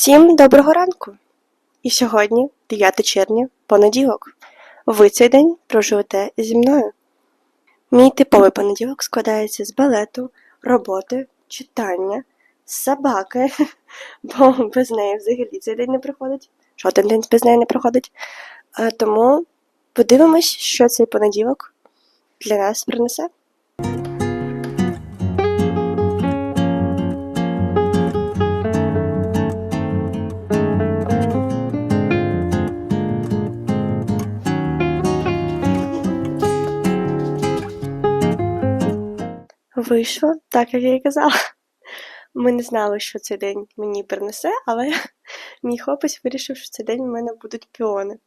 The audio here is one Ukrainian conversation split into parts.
Всім доброго ранку! І сьогодні, 9 червня, понеділок. Ви цей день проживете зі мною. Мій типовий понеділок складається з балету, роботи, читання, собаки, бо без неї взагалі цей день не проходить. Жоден день без неї не проходить. А, тому подивимось, що цей понеділок для нас принесе. Вийшло так, як я і казала. Ми не знали, що цей день мені принесе, але мій хлопець вирішив, що цей день у мене будуть піони.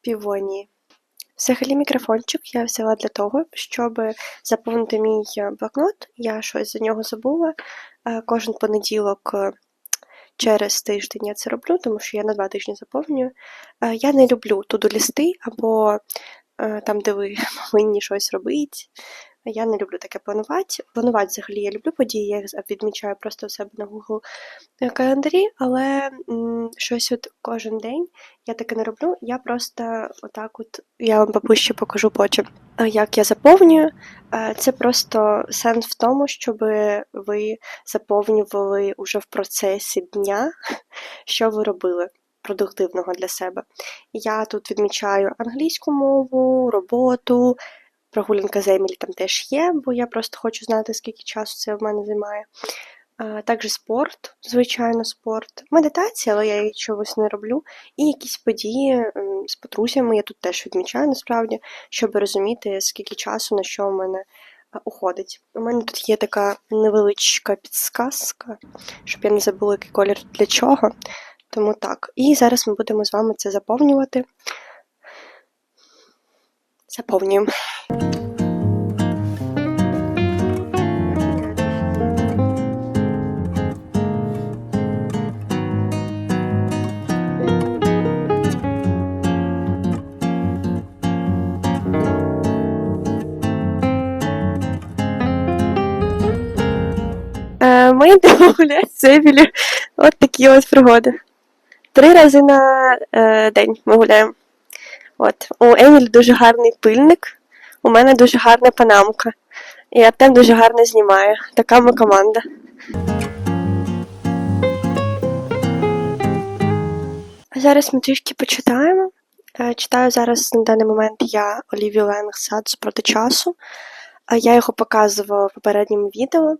Півонії. Взагалі мікрофончик я взяла для того, щоб заповнити мій е, блокнот. Я щось за нього забула. Е, Кожен понеділок е, через тиждень я це роблю, тому що я на два тижні заповнюю. Я не люблю туди лісти або там, де ви повинні щось робити. Я не люблю таке планувати. Планувати взагалі я люблю події, я їх відмічаю просто у себе на Google календарі, але м, щось от кожен день я таке не роблю. Я просто отак от, я вам попозже покажу потім, е, як я заповнюю. Е, Це просто сенс в тому, щоб ви заповнювали уже в процесі дня, що ви робили продуктивного для себе. Я тут відмічаю англійську мову, роботу, прогулянка з Емілі там теж є, бо я просто хочу знати, скільки часу це в мене займає. Також спорт, звичайно, спорт, медитація, але я її чогось не роблю. І якісь події з подрузями я тут теж відмічаю насправді, щоб розуміти, скільки часу на що в мене уходить. У мене тут є така невеличка підсказка, щоб я не забула, який колір для чого. Тому так. І зараз ми будемо з вами це заповнювати. Заповнюємо. Е, Ми йдемо гуляти. От такі от пригоди. Три рази на е, день ми гуляємо. От. У Емілі дуже гарний пильник, у мене дуже гарна панамка. І Артем дуже гарно знімає. Така ми команда. Зараз ми трішки почитаємо. Е, Читаю зараз на даний момент я Олівію Ленг сад проти часу. Я його показувала в попередньому відео.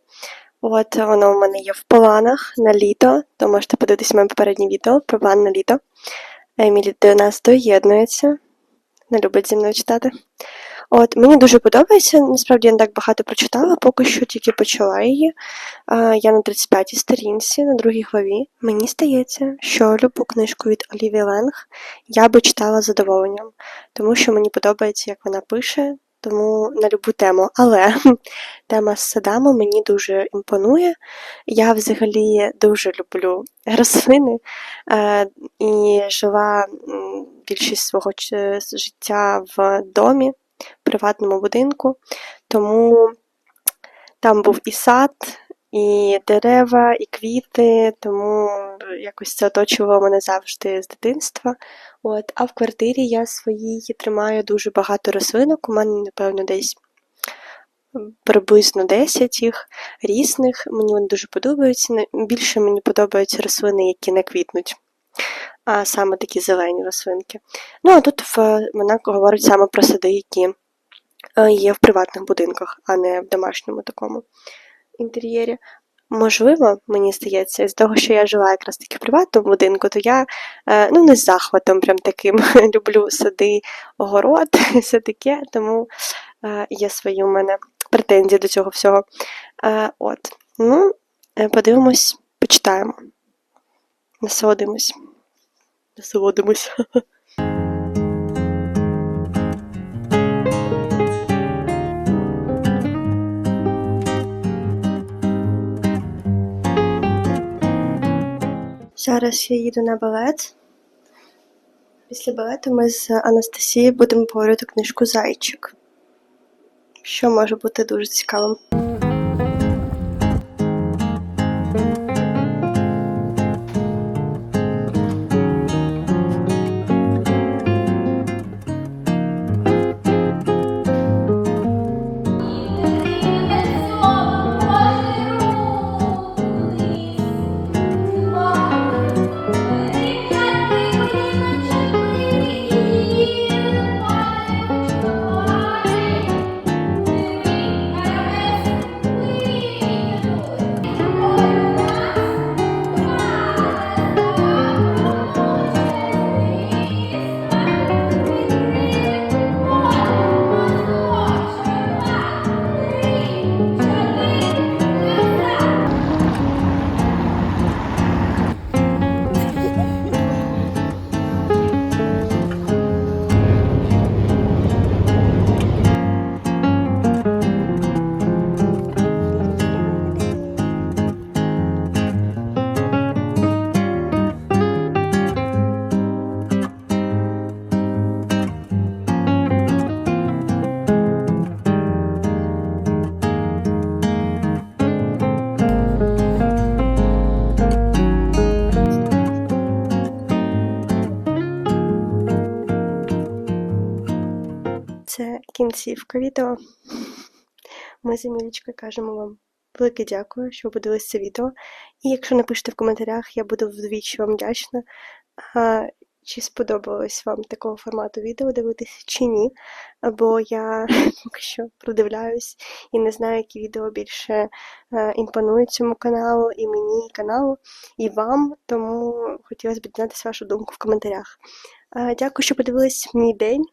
От воно у мене є в планах на літо, то можете подивитися моє попереднє відео про план на літо. Емілі до нас доєднується. Не любить зі мною читати. От, мені дуже подобається. Насправді я не так багато прочитала, поки що тільки почала її. А, я на 35-й сторінці, на другій главі. Мені здається, що любу книжку від Олівії Ленг я би читала з задоволенням, тому що мені подобається, як вона пише, тому на любу тему. Але тема з садами мені дуже імпонує. Я взагалі дуже люблю рослини е, і жила більшість свого життя в домі, в приватному будинку. Тому там був і сад, і дерева, і квіти, тому якось це оточувало мене завжди з дитинства. От, а в квартирі я своїй тримаю дуже багато рослинок. У мене, напевно, десь приблизно 10 їх різних. Мені вони дуже подобаються. Більше мені подобаються рослини, які не квітнуть, а саме такі зелені рослинки. Ну, а тут вона говорить саме про сади, які е, є в приватних будинках, а не в домашньому такому інтер'єрі. Можливо, мені здається, з того, що я жила якраз таки в приватному будинку, то я е, ну, не з захватом прям таким люблю сади, огород, все таке, тому е, є свої у мене претензії до цього всього. Е, от. Ну, подивимось, почитаємо. Насолодимось. Насолодимось. Зараз я їду на балет. Після балету ми з Анастасією будемо говорити книжку Зайчик, що може бути дуже цікавим. Кінцівка відео. Ми з Емілічкою кажемо вам велике дякую, що ви подивилися це відео. І якщо напишете в коментарях, я буду вдвічі вам вдячна. А, чи сподобалось вам такого формату відео дивитися чи ні. Бо я поки що продивляюсь і не знаю, які відео більше е, імпонують цьому каналу, і мені, і каналу, і вам. Тому хотілося б дізнатися вашу думку в коментарях. Е, дякую, що подивились мій день.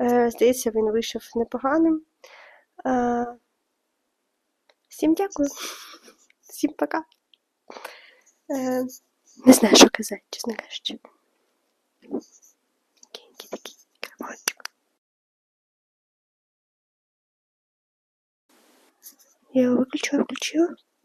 Е, здається, він вийшов непоганим. Е, всім дякую. Всім пока. Е, не знаю, що казати, чесно кажучи. Я його виключила, включила.